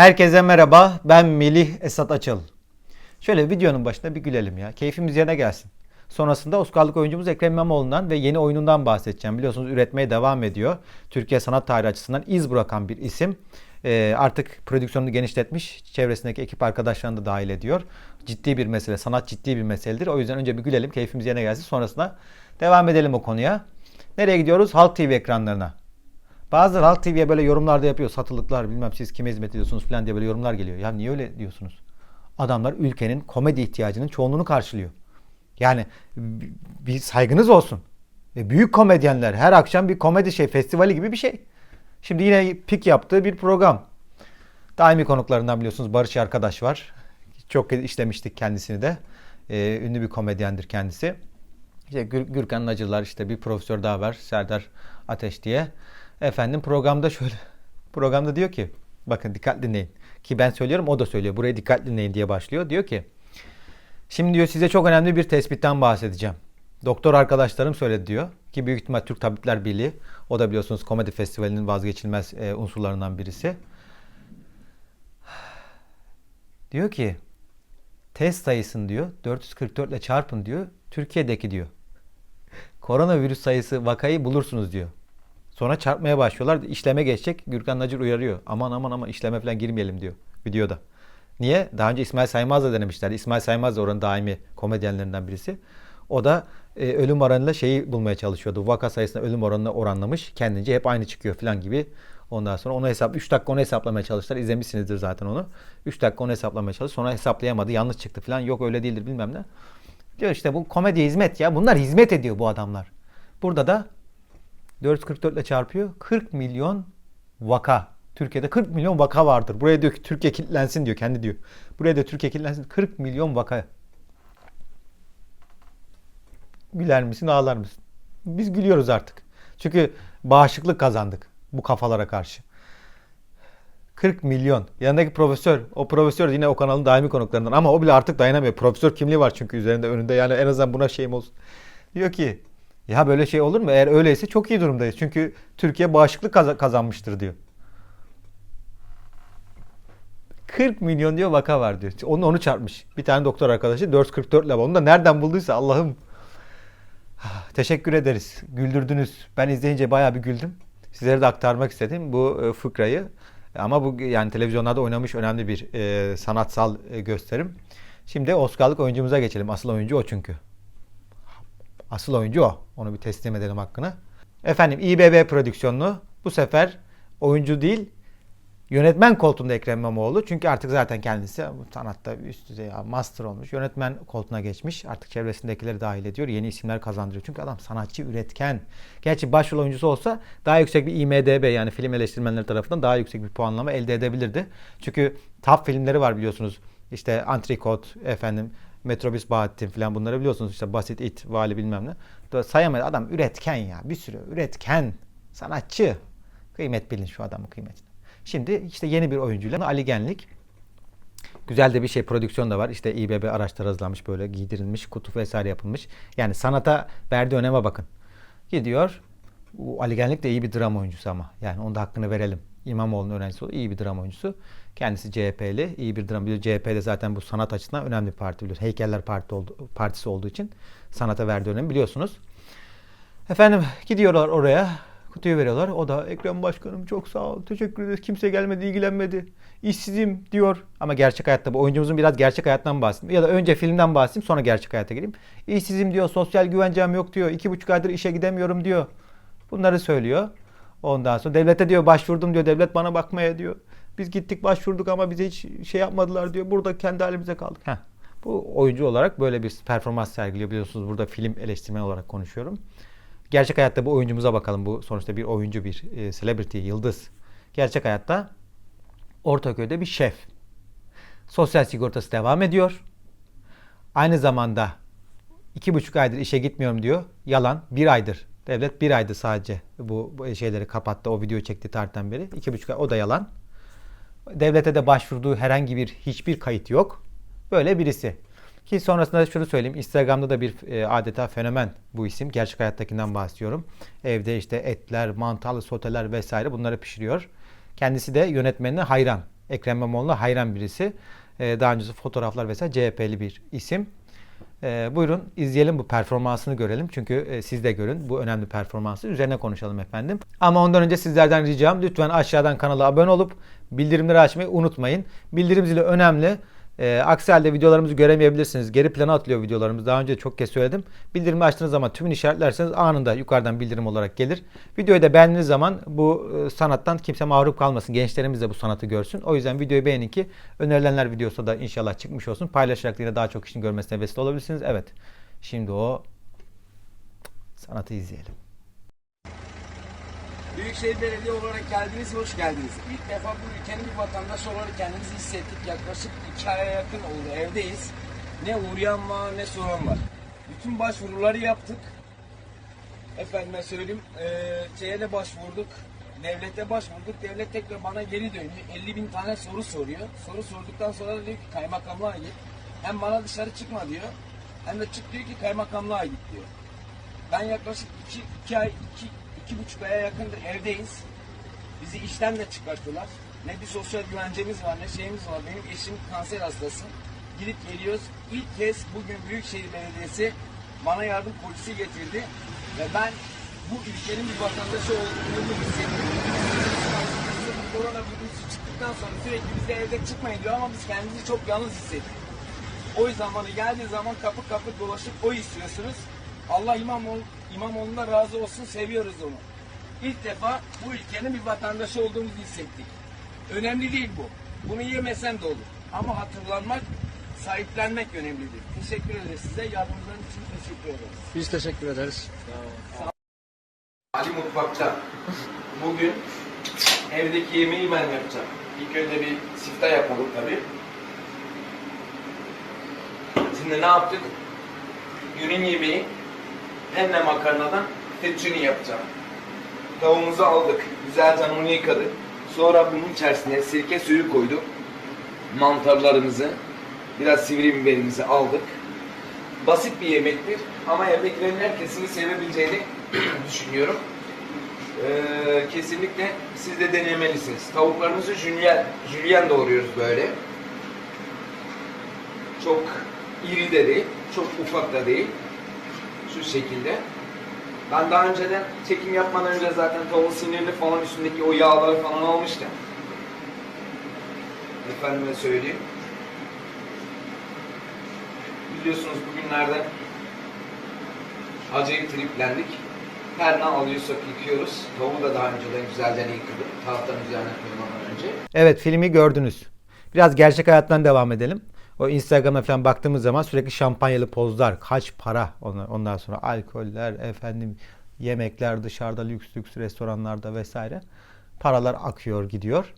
Herkese merhaba. Ben Melih Esat Açıl. Şöyle videonun başında bir gülelim ya. Keyfimiz yerine gelsin. Sonrasında Oscar'lık oyuncumuz Ekrem İmamoğlu'ndan ve yeni oyunundan bahsedeceğim. Biliyorsunuz üretmeye devam ediyor. Türkiye sanat tarihi açısından iz bırakan bir isim. Ee, artık prodüksiyonunu genişletmiş. Çevresindeki ekip arkadaşlarını da dahil ediyor. Ciddi bir mesele. Sanat ciddi bir meseledir. O yüzden önce bir gülelim. Keyfimiz yerine gelsin. Sonrasında devam edelim o konuya. Nereye gidiyoruz? Halk TV ekranlarına. Bazıları Halk TV'ye böyle yorumlarda yapıyor. Satılıklar bilmem siz kime hizmet ediyorsunuz falan diye böyle yorumlar geliyor. Ya niye öyle diyorsunuz? Adamlar ülkenin komedi ihtiyacının çoğunluğunu karşılıyor. Yani bir saygınız olsun. E, büyük komedyenler her akşam bir komedi şey festivali gibi bir şey. Şimdi yine pik yaptığı bir program. Daimi konuklarından biliyorsunuz Barış arkadaş var. Çok işlemiştik kendisini de. E, ünlü bir komedyendir kendisi. İşte Gür- Gürkan Nacırlar işte bir profesör daha var Serdar Ateş diye. Efendim programda şöyle programda diyor ki bakın dikkat dinleyin. Ki ben söylüyorum o da söylüyor. Buraya dikkat dinleyin diye başlıyor. Diyor ki şimdi diyor size çok önemli bir tespitten bahsedeceğim. Doktor arkadaşlarım söyledi diyor. Ki büyük ihtimal Türk Tabipler Birliği. O da biliyorsunuz komedi festivalinin vazgeçilmez e, unsurlarından birisi. Diyor ki test sayısını diyor 444 ile çarpın diyor. Türkiye'deki diyor. Koronavirüs sayısı vakayı bulursunuz diyor. Sonra çarpmaya başlıyorlar. İşleme geçecek. Gürkan Nacır uyarıyor. Aman aman aman işleme falan girmeyelim diyor videoda. Niye? Daha önce İsmail Saymaz'la denemişler. İsmail Saymaz da oranın daimi komedyenlerinden birisi. O da e, ölüm oranıyla şeyi bulmaya çalışıyordu. Vaka sayısına ölüm oranını oranlamış. Kendince hep aynı çıkıyor falan gibi. Ondan sonra onu hesap 3 dakika onu hesaplamaya çalıştılar. İzlemişsinizdir zaten onu. 3 dakika onu hesaplamaya çalıştı. Sonra hesaplayamadı. Yanlış çıktı falan. Yok öyle değildir bilmem ne. Diyor işte bu komedi hizmet ya. Bunlar hizmet ediyor bu adamlar. Burada da 444 ile çarpıyor. 40 milyon vaka. Türkiye'de 40 milyon vaka vardır. Buraya diyor ki Türkiye kilitlensin diyor. Kendi diyor. Buraya da Türkiye kilitlensin. 40 milyon vaka. Güler misin ağlar mısın? Biz gülüyoruz artık. Çünkü bağışıklık kazandık bu kafalara karşı. 40 milyon. Yanındaki profesör. O profesör yine o kanalın daimi konuklarından. Ama o bile artık dayanamıyor. Profesör kimliği var çünkü üzerinde önünde. Yani en azından buna şeyim olsun. Diyor ki ya böyle şey olur mu? Eğer öyleyse çok iyi durumdayız. Çünkü Türkiye bağışıklık kaza- kazanmıştır diyor. 40 milyon diyor vaka var diyor. Onu onu çarpmış. Bir tane doktor arkadaşı 444 ile onu da nereden bulduysa Allah'ım. Ah, Teşekkür ederiz. Güldürdünüz. Ben izleyince bayağı bir güldüm. Sizlere de aktarmak istedim bu e, fıkrayı. Ama bu yani televizyonlarda oynamış önemli bir e, sanatsal e, gösterim. Şimdi Oscar'lık oyuncumuza geçelim. Asıl oyuncu o çünkü. Asıl oyuncu o. Onu bir teslim edelim hakkını. Efendim İBB prodüksiyonlu. Bu sefer oyuncu değil yönetmen koltuğunda Ekrem İmamoğlu. Çünkü artık zaten kendisi sanatta üst düzey master olmuş. Yönetmen koltuğuna geçmiş. Artık çevresindekileri dahil ediyor. Yeni isimler kazandırıyor. Çünkü adam sanatçı, üretken. Gerçi başrol oyuncusu olsa daha yüksek bir IMDB yani film eleştirmenleri tarafından daha yüksek bir puanlama elde edebilirdi. Çünkü top filmleri var biliyorsunuz. İşte Antrikot, efendim Metrobüs Bahattin falan bunları biliyorsunuz işte basit it, vali bilmem ne. Sayamadı adam üretken ya bir sürü üretken sanatçı. Kıymet bilin şu adamın kıymetini. Şimdi işte yeni bir oyuncuyla Ali Genlik. Güzel de bir şey prodüksiyon da var. İşte İBB araçları hazırlanmış böyle giydirilmiş, kutu vesaire yapılmış. Yani sanata verdiği öneme bakın. Gidiyor. Bu Ali Genlik de iyi bir drama oyuncusu ama. Yani onun da hakkını verelim. İmamoğlu'nun öğrencisi oldu. iyi bir drama oyuncusu. Kendisi CHP'li. iyi bir. Biliyor, CHP'de zaten bu sanat açısından önemli bir parti biliyorsunuz. Heykeller Parti oldu, Partisi olduğu için sanata verdiği önemi biliyorsunuz. Efendim gidiyorlar oraya. Kutuyu veriyorlar. O da Ekrem Başkanım çok sağ ol. Teşekkür ederiz. Kimse gelmedi, ilgilenmedi. İşsizim diyor. Ama gerçek hayatta bu oyuncumuzun biraz gerçek hayattan bahsedeyim. Ya da önce filmden bahsedeyim sonra gerçek hayata gireyim. İşsizim diyor. Sosyal güvencem yok diyor. İki buçuk aydır işe gidemiyorum diyor. Bunları söylüyor. Ondan sonra devlete diyor başvurdum diyor. Devlet bana bakmaya diyor. Biz gittik başvurduk ama bize hiç şey yapmadılar diyor. Burada kendi halimize kaldık. Heh. Bu oyuncu olarak böyle bir performans sergiliyor. Biliyorsunuz burada film eleştirmen olarak konuşuyorum. Gerçek hayatta bu oyuncumuza bakalım. Bu sonuçta bir oyuncu, bir e, celebrity, yıldız. Gerçek hayatta Ortaköy'de bir şef. Sosyal sigortası devam ediyor. Aynı zamanda iki buçuk aydır işe gitmiyorum diyor. Yalan. Bir aydır. Devlet bir aydır sadece bu, bu şeyleri kapattı. O videoyu çekti tarihten beri. İki buçuk ay. O da yalan. Devlete de başvurduğu herhangi bir hiçbir kayıt yok. Böyle birisi. Ki sonrasında da şunu söyleyeyim. Instagram'da da bir e, adeta fenomen bu isim. Gerçek hayattakinden bahsediyorum. Evde işte etler, mantarlı soteler vesaire bunları pişiriyor. Kendisi de yönetmenine hayran. Ekrem İmamoğlu'na hayran birisi. Ee, daha öncesi fotoğraflar vesaire CHP'li bir isim. Ee, buyurun izleyelim bu performansını görelim. Çünkü e, siz de görün bu önemli performansı. Üzerine konuşalım efendim. Ama ondan önce sizlerden ricam lütfen aşağıdan kanala abone olup bildirimleri açmayı unutmayın. Bildirim zili önemli. Ee, aksi halde videolarımızı göremeyebilirsiniz. Geri plana atılıyor videolarımız. Daha önce çok kez söyledim. Bildirimi açtığınız zaman tümünü işaretlerseniz anında yukarıdan bildirim olarak gelir. Videoyu da beğendiğiniz zaman bu e, sanattan kimse mahrum kalmasın. Gençlerimiz de bu sanatı görsün. O yüzden videoyu beğenin ki önerilenler videosu da inşallah çıkmış olsun. Paylaşarak yine daha çok kişinin görmesine vesile olabilirsiniz. Evet. Şimdi o sanatı izleyelim. Büyükşehir Belediye olarak geldiniz, hoş geldiniz. İlk defa bu ülkenin bir vatandaşı olarak kendimizi hissettik. Yaklaşık iki aya yakın oldu, evdeyiz. Ne uğrayan var, ne soran var. Bütün başvuruları yaptık. Efendime söyleyeyim, eee şeye de başvurduk. Devlete başvurduk. Devlet tekrar bana geri dönüyor. 50 bin tane soru soruyor. Soru sorduktan sonra da diyor ki kaymakamlığa git. Hem bana dışarı çıkma diyor. Hem de çık diyor ki kaymakamlığa git diyor. Ben yaklaşık iki, iki ay, iki, iki buçuk aya yakındır evdeyiz. Bizi işten de çıkarttılar. Ne bir sosyal güvencemiz var ne şeyimiz var. Benim eşim kanser hastası. Gidip geliyoruz. İlk kez bugün Büyükşehir Belediyesi bana yardım polisi getirdi. Ve ben bu ülkenin bir vatandaşı olduğumu hissettim. Korona virüsü çıktıktan sonra sürekli bize evde çıkmayın diyor ama biz kendimizi çok yalnız hissettik. O yüzden bana geldiği zaman kapı kapı dolaşıp o istiyorsunuz. Allah İmamoğlu, İmamoğlu'na razı olsun seviyoruz onu. İlk defa bu ülkenin bir vatandaşı olduğumuzu hissettik. Önemli değil bu. Bunu yemesen de olur. Ama hatırlanmak, sahiplenmek önemlidir. Teşekkür ederiz size. Yardımlarınız için teşekkür ederiz. Biz teşekkür ederiz. Ali Mutfak'ta bugün evdeki yemeği ben yapacağım. İlk önce bir sifte yapalım tabii. Şimdi ne yaptık? Günün yemeği penne makarnadan fettuccine yapacağım. Tavuğumuzu aldık. Güzelce onu yıkadık. Sonra bunun içerisine sirke suyu koyduk. Mantarlarımızı, biraz sivri biberimizi aldık. Basit bir yemektir ama evdekilerin herkesini sevebileceğini düşünüyorum. Ee, kesinlikle siz de denemelisiniz. Tavuklarımızı jülyen, jülyen doğruyoruz böyle. Çok iri de değil, çok ufak da değil. Şu şekilde. Ben daha önceden çekim yapmadan önce zaten tavuğun sinirini falan üstündeki o yağları falan almıştım. Efendime söyleyeyim. Biliyorsunuz bugünlerde acayip triplendik. Her ne alıyorsak yıkıyoruz. Tavuğu da daha önceden güzelce yıkadım. Tahtanın üzerine koymadan önce. Evet filmi gördünüz. Biraz gerçek hayattan devam edelim. O Instagram'a falan baktığımız zaman sürekli şampanyalı pozlar, kaç para ondan, ondan sonra alkoller, efendim yemekler dışarıda lüks lüks restoranlarda vesaire. Paralar akıyor gidiyor.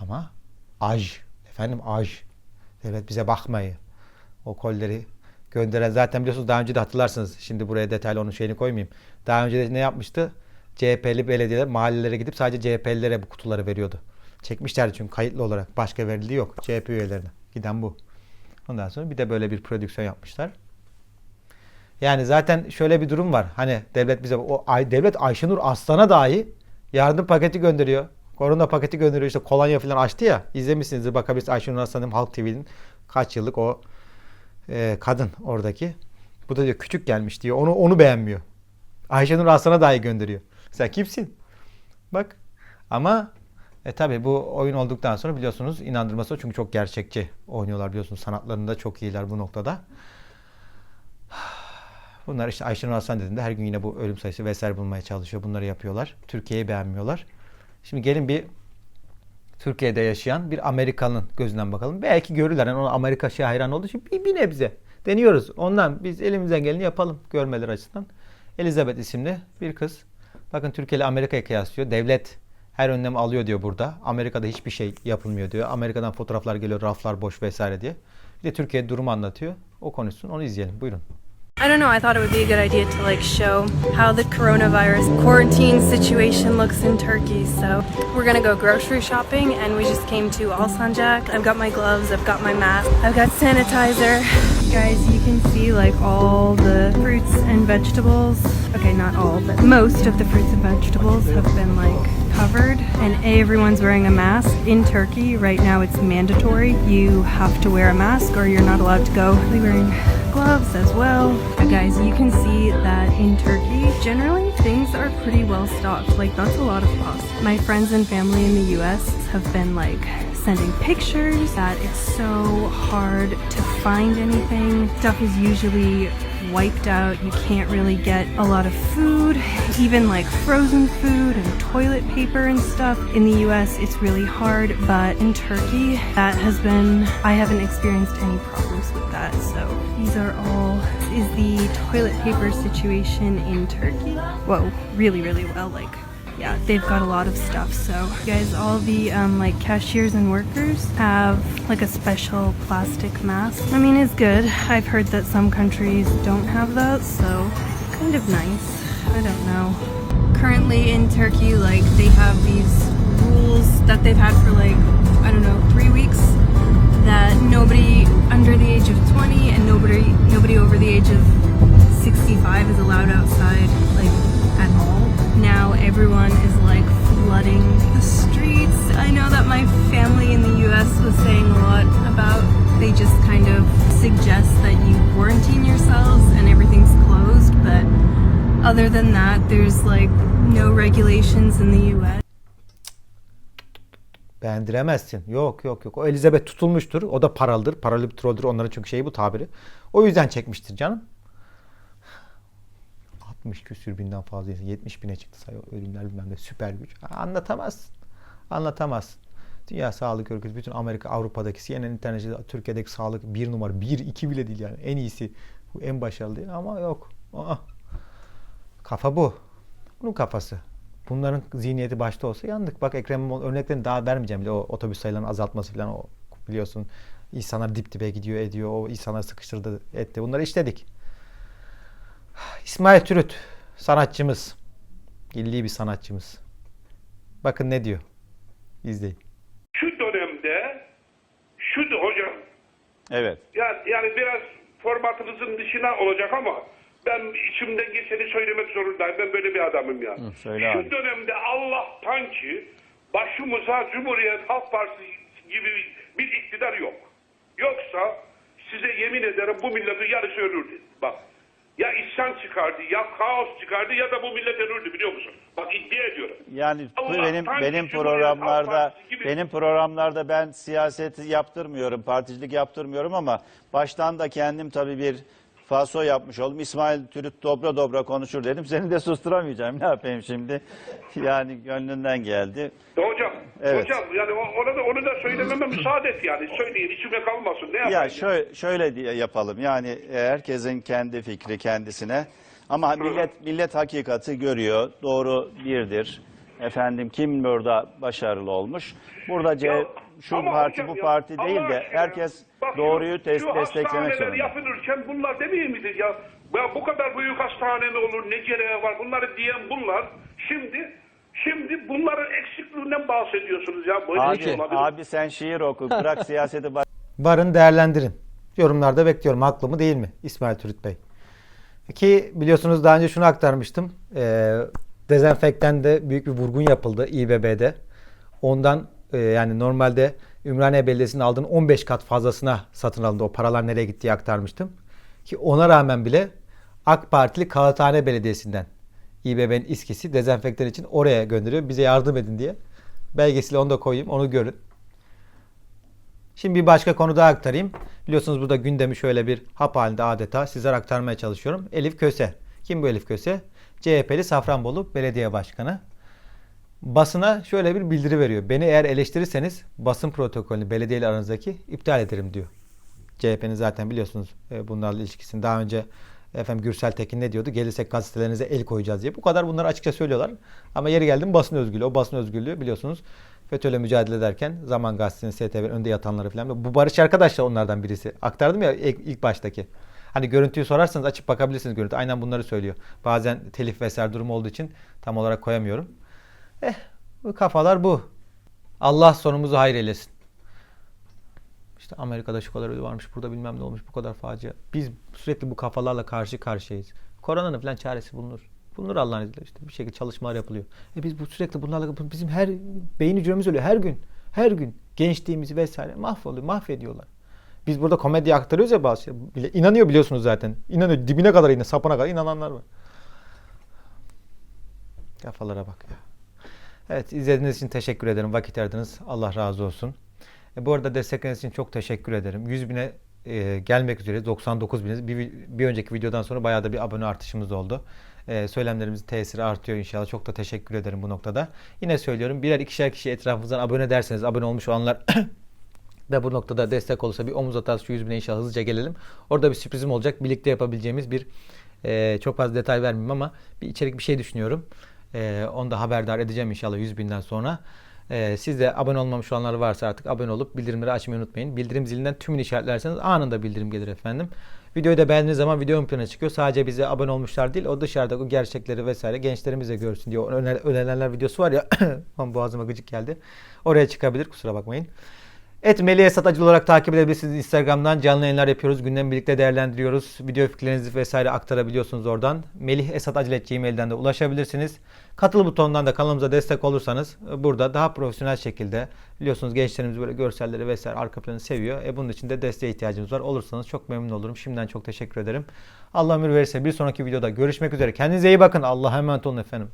Ama aj, efendim aj. Devlet bize bakmayı. O kolleri gönderen zaten biliyorsunuz daha önce de hatırlarsınız. Şimdi buraya detaylı onun şeyini koymayayım. Daha önce de ne yapmıştı? CHP'li belediyeler mahallelere gidip sadece CHP'lilere bu kutuları veriyordu. Çekmişlerdi çünkü kayıtlı olarak. Başka verildiği yok. CHP üyelerine. Giden bu. Ondan sonra bir de böyle bir prodüksiyon yapmışlar. Yani zaten şöyle bir durum var. Hani devlet bize o Ay- devlet Ayşenur Aslan'a dahi yardım paketi gönderiyor. Korona paketi gönderiyor. İşte kolonya falan açtı ya. İzlemişsinizdir bakabilirsiniz Ayşenur Aslan'ın Halk TV'nin kaç yıllık o e, kadın oradaki. Bu da diyor küçük gelmiş diyor. Onu onu beğenmiyor. Ayşenur Aslan'a dahi gönderiyor. Sen kimsin? Bak. Ama e tabi bu oyun olduktan sonra biliyorsunuz inandırması çünkü çok gerçekçi oynuyorlar biliyorsunuz sanatlarında çok iyiler bu noktada. Bunlar işte Ayşenur Aslan dediğinde her gün yine bu ölüm sayısı vesaire bulmaya çalışıyor. Bunları yapıyorlar. Türkiye'yi beğenmiyorlar. Şimdi gelin bir Türkiye'de yaşayan bir Amerikanın gözünden bakalım. Belki görürler. Yani ona Amerika şey hayran olduğu için bir, bir nebze deniyoruz. Ondan biz elimizden geleni yapalım görmeleri açısından. Elizabeth isimli bir kız. Bakın Türkiye ile Amerika'yı kıyaslıyor. Devlet her önlem alıyor diyor burada. Amerika'da hiçbir şey yapılmıyor diyor. Amerika'dan fotoğraflar geliyor, raflar boş vesaire diye. Bir de Türkiye durumu anlatıyor. O konuşsun, onu izleyelim. Buyurun. I don't know. I thought it would be a good idea to like show how the coronavirus quarantine situation looks in Turkey. So we're gonna go grocery shopping, and we just came to Alsancak. I've got my gloves, I've got my mask, I've got sanitizer. Guys, you can see like all the fruits and vegetables. Okay, not all, but most of the fruits and vegetables have been like covered, and everyone's wearing a mask. In Turkey, right now it's mandatory. You have to wear a mask or you're not allowed to go. They're wearing gloves as well. Uh, guys, you can see that in Turkey, generally things are pretty well stocked. Like, that's a lot of cost. My friends and family in the US have been like sending pictures that it's so hard to find anything. Stuff is usually wiped out. You can't really get a lot of food, even like frozen food and toilet paper and stuff. In the US, it's really hard, but in Turkey, that has been, I haven't experienced any problems with that. So these are all, is the toilet paper situation in Turkey. Whoa, really, really well. Like, yeah, they've got a lot of stuff. So, guys, all the um, like cashiers and workers have like a special plastic mask. I mean, it's good. I've heard that some countries don't have that, so kind of nice. I don't know. Currently in Turkey, like they have these rules that they've had for like I don't know three weeks that nobody under the age of 20 and nobody nobody over the age of 65 is allowed outside like at all. Now everyone is like flooding the streets. I know that my family in the US was saying a lot about they just kind of suggest that you quarantine yourselves and everything's closed, but other than that, there's like no regulations in the US. Beğendiremezsin. Yok yok yok. O Elizabeth tutulmuştur. O da paralıdır. Paralı bir trolldur. Onların çünkü şeyi bu tabiri. O yüzden çekmiştir canım. 60 küsür binden fazla insan. 70 bine çıktı sayı. Ölümler bilmem ne. Süper güç. Anlatamazsın. Anlatamazsın. Dünya Sağlık Örgütü, bütün Amerika, Avrupa'daki CNN International, Türkiye'deki sağlık bir numara. Bir, iki bile değil yani. En iyisi. Bu en başarılı ama yok. Aa. Kafa bu. Bunun kafası. Bunların zihniyeti başta olsa yandık. Bak Ekrem İmamoğlu örneklerini daha vermeyeceğim bile. O otobüs sayılarının azaltması falan o biliyorsun. İnsanlar dip dibe gidiyor ediyor. O insanları sıkıştırdı etti. Bunları işledik. İsmail Türüt sanatçımız. Milli bir sanatçımız. Bakın ne diyor. İzleyin. şu dönemde şu hocam Evet. yani, yani biraz formatınızın dışına olacak ama ben içimden geçeni söylemek zorundayım. Ben böyle bir adamım ya. Hı, söyle şu abi. dönemde Allah'tan ki başımıza Cumhuriyet Halk Partisi gibi bir iktidar yok. Yoksa size yemin ederim bu milletin yarısı ölürdü. Bak ya isyan çıkardı, ya kaos çıkardı ya da bu millet ölürdü biliyor musun? Bak iddia ediyorum. Yani Allah benim benim programlarda benim programlarda ben siyaseti yaptırmıyorum, particilik yaptırmıyorum ama baştan da kendim tabii bir faso yapmış oldum. İsmail Türüt dobra dobra konuşur dedim. Seni de susturamayacağım. Ne yapayım şimdi? Yani gönlünden geldi. Hocam, Evet. hocam yani onu da, onu da söylememe müsaade et yani. Söyleyin içime kalmasın. Ne yapayım? Ya şöyle, şöyle diye yapalım. Yani e, herkesin kendi fikri kendisine. Ama millet millet hakikati görüyor. Doğru birdir. Efendim kim burada başarılı olmuş? Burada C, Ya, şu ama parti hocam bu ya, parti Allah değil de aşkına, herkes bak doğruyu tes- şu desteklemek hastaneler zorunda. yapılırken bunlar demeyeyim midir ya? Ya bu kadar büyük hastane mi olur, ne gereği var bunları diyen bunlar. Şimdi şimdi bunların eksikliğinden bahsediyorsunuz ya. Böyle bir şey Abi, olabilir. abi sen şiir oku. Bırak siyaseti bak. Varın değerlendirin. Yorumlarda bekliyorum. Haklı mı değil mi İsmail Türüt Bey? Ki biliyorsunuz daha önce şunu aktarmıştım. Ee, dezenfekten de büyük bir vurgun yapıldı İBB'de. Ondan e, yani normalde Ümraniye Belediyesi'nin aldığının 15 kat fazlasına satın alındı. O paralar nereye gittiği aktarmıştım. Ki ona rağmen bile AK Partili Kağıthane Belediyesi'nden İBB'nin iskisi dezenfektan için oraya gönderiyor. Bize yardım edin diye. Belgesiyle onu da koyayım. Onu görün. Şimdi bir başka konu daha aktarayım. Biliyorsunuz burada gündemi şöyle bir hap halinde adeta sizlere aktarmaya çalışıyorum. Elif Köse. Kim bu Elif Köse? CHP'li Safranbolu Belediye Başkanı. Basına şöyle bir bildiri veriyor. Beni eğer eleştirirseniz basın protokolünü belediyeyle aranızdaki iptal ederim diyor. CHP'nin zaten biliyorsunuz e, bunlarla ilişkisini daha önce efendim Gürsel Tekin ne diyordu? Gelirsek gazetelerinize el koyacağız diye. Bu kadar bunları açıkça söylüyorlar. Ama yeri geldi mi basın özgürlüğü. O basın özgürlüğü biliyorsunuz FETÖ'yle mücadele ederken Zaman Gazetesi'nin STV'nin önde yatanları falan. Bu Barış arkadaş da onlardan birisi. Aktardım ya ilk, baştaki. Hani görüntüyü sorarsanız açıp bakabilirsiniz görüntü. Aynen bunları söylüyor. Bazen telif vesaire durumu olduğu için tam olarak koyamıyorum. Eh bu kafalar bu. Allah sonumuzu hayır eylesin. İşte Amerika'da şu kadar ölü varmış, burada bilmem ne olmuş, bu kadar facia. Biz sürekli bu kafalarla karşı karşıyayız. Koronanın falan çaresi bulunur. Bulunur Allah'ın izniyle işte bir şekilde çalışmalar yapılıyor. E biz bu sürekli bunlarla bu bizim her beyin hücremiz ölüyor her gün. Her gün gençliğimizi vesaire mahvoluyor, mahvediyorlar. Biz burada komedi aktarıyoruz ya bazı şey. İnanıyor biliyorsunuz zaten. İnanıyor. Dibine kadar inanıyor. Sapına kadar inananlar var. Kafalara bak ya. Evet izlediğiniz için teşekkür ederim. Vakit ayırdınız. Allah razı olsun. E, bu arada destekleriniz için çok teşekkür ederim. 100 bine e, gelmek üzere 99 biniz. Bir, bir önceki videodan sonra bayağı da bir abone artışımız oldu. E, söylemlerimizin tesiri artıyor inşallah. Çok da teşekkür ederim bu noktada. Yine söylüyorum birer ikişer kişi etrafınızdan abone derseniz abone olmuş olanlar da bu noktada destek olursa bir omuz atarsa şu 100 bine inşallah hızlıca gelelim. Orada bir sürprizim olacak. Birlikte yapabileceğimiz bir e, çok fazla detay vermeyeyim ama bir içerik bir şey düşünüyorum. E, onu da haberdar edeceğim inşallah 100 binden sonra. E, siz de abone olmamış olanlar varsa artık abone olup bildirimleri açmayı unutmayın. Bildirim zilinden tümünü işaretlerseniz anında bildirim gelir efendim. Videoyu da beğendiğiniz zaman video ön plana çıkıyor. Sadece bize abone olmuşlar değil, o dışarıda o gerçekleri vesaire gençlerimiz de görsün diye. O öner- önerilenler videosu var ya, boğazıma gıcık geldi. Oraya çıkabilir, kusura bakmayın. Et Melih Esat olarak takip edebilirsiniz Instagram'dan. Canlı yayınlar yapıyoruz. Gündemi birlikte değerlendiriyoruz. Video fikirlerinizi vesaire aktarabiliyorsunuz oradan. Melih Esat Acil Gmail'den de ulaşabilirsiniz. Katıl butonundan da kanalımıza destek olursanız e, burada daha profesyonel şekilde biliyorsunuz gençlerimiz böyle görselleri vesaire arka planı seviyor. E bunun için de desteğe ihtiyacımız var. Olursanız çok memnun olurum. Şimdiden çok teşekkür ederim. Allah ömür verirse bir sonraki videoda görüşmek üzere. Kendinize iyi bakın. Allah'a emanet olun efendim.